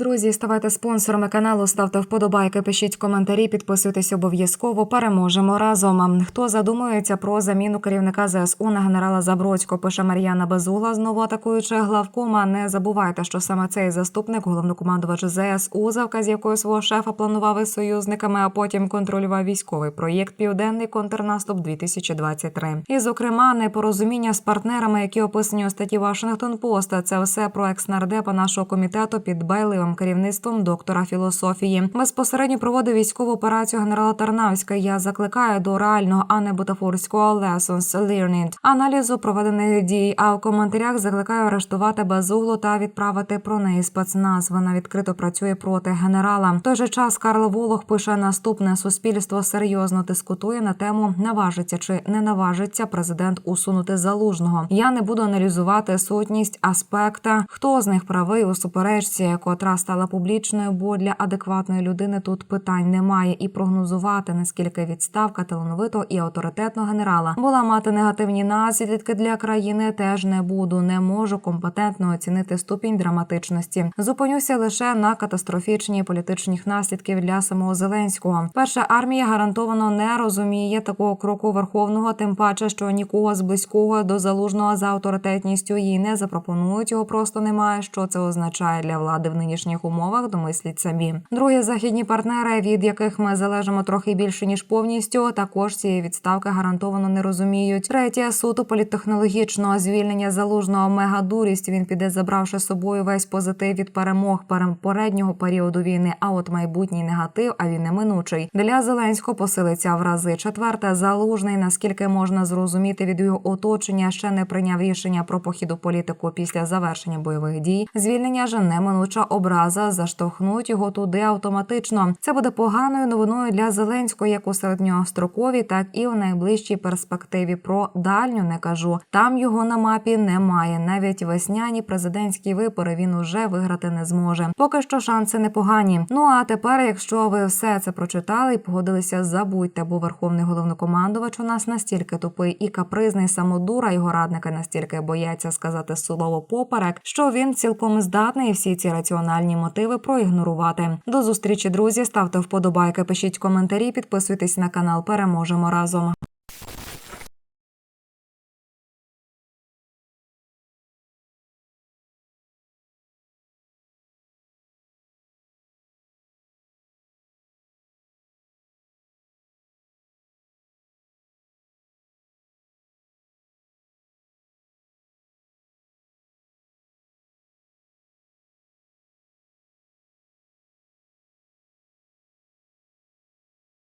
друзі, ставайте спонсорами каналу, ставте вподобайки, пишіть коментарі, підписуйтесь обов'язково. Переможемо разом. Хто задумується про заміну керівника ЗСУ на генерала Забродського, пише Мар'яна Безула, знову атакуючи главкома. Не забувайте, що саме цей заступник, головнокомандувач ЗСУ, за вказівкою свого шефа планував із союзниками, а потім контролював військовий проєкт Південний контрнаступ 2023 І, зокрема, непорозуміння з партнерами, які описані у статті Вашингтон Пост. Це все про екснардепа нашого комітету під байливим керівництвом доктора філософії. Безпосередньо проводив військову операцію генерала Тарнавська. Я закликаю до реального, а не бутафорського lessons learned, аналізу проведених дій. А в коментарях закликаю арештувати безуглу та відправити про неї спецназ. Вона відкрито працює проти генерала. В той же час Карл Волох пише наступне: суспільство серйозно дискутує на тему наважиться чи не наважиться президент усунути залужного. Я не буду аналізувати сутність аспекта, хто з них правий у суперечці, котра стала публічною, бо для адекватної людини тут питань немає, і прогнозувати наскільки відставка талановитого і авторитетного генерала була мати негативні наслідки для країни. Теж не буду, не можу компетентно оцінити ступінь драматичності. Зупинюся лише на катастрофічні політичних наслідків для самого Зеленського. Перша армія гарантовано не розуміє такого кроку верховного, тим паче, що нікого з близького до залужного за авторитетністю їй не запропонують. Його просто немає. Що це означає для влади в нинішніх умовах? Домисліть самі. Другі західні партнери, від яких ми залежимо трохи більше ніж повністю, також цієї відставки гарантовано не розуміють. Третє суто політтехнологічного звільнення залужного мегадурість. Він піде, забравши з собою весь позитив від перемог переднього періоду війни. А от майбутній негатив, а він неминучий для Зеленського посилиться в рази. Четверте залужний, наскільки можна зрозуміти від його оточення, ще не прийняв рішення про похід у політику після завершення бойових дій. Звільнення ж неминуча образа заштовхнуть його туди автоматично. Це буде поганою новиною для Зеленського, як у середньостроковій, так і в найближчій перспективі. Про дальню не кажу. Там його на мапі немає. Навіть весняні президентські вибори він уже виграти не зможе. Поки що шанси непогані. Ну а тепер, якщо ви все це прочитали і погодилися, забудьте, бо верховний головнокомандувач у нас настільки тупий і капризний самодура, його радники настільки бояться сказати слово поперек, що він цілком здатний всі ці раціональні мотиви проігнорувати. До зустрічі, друзі. Ставте вподобайки, пишіть коментарі, підписуйтесь на канал. Переможемо разом.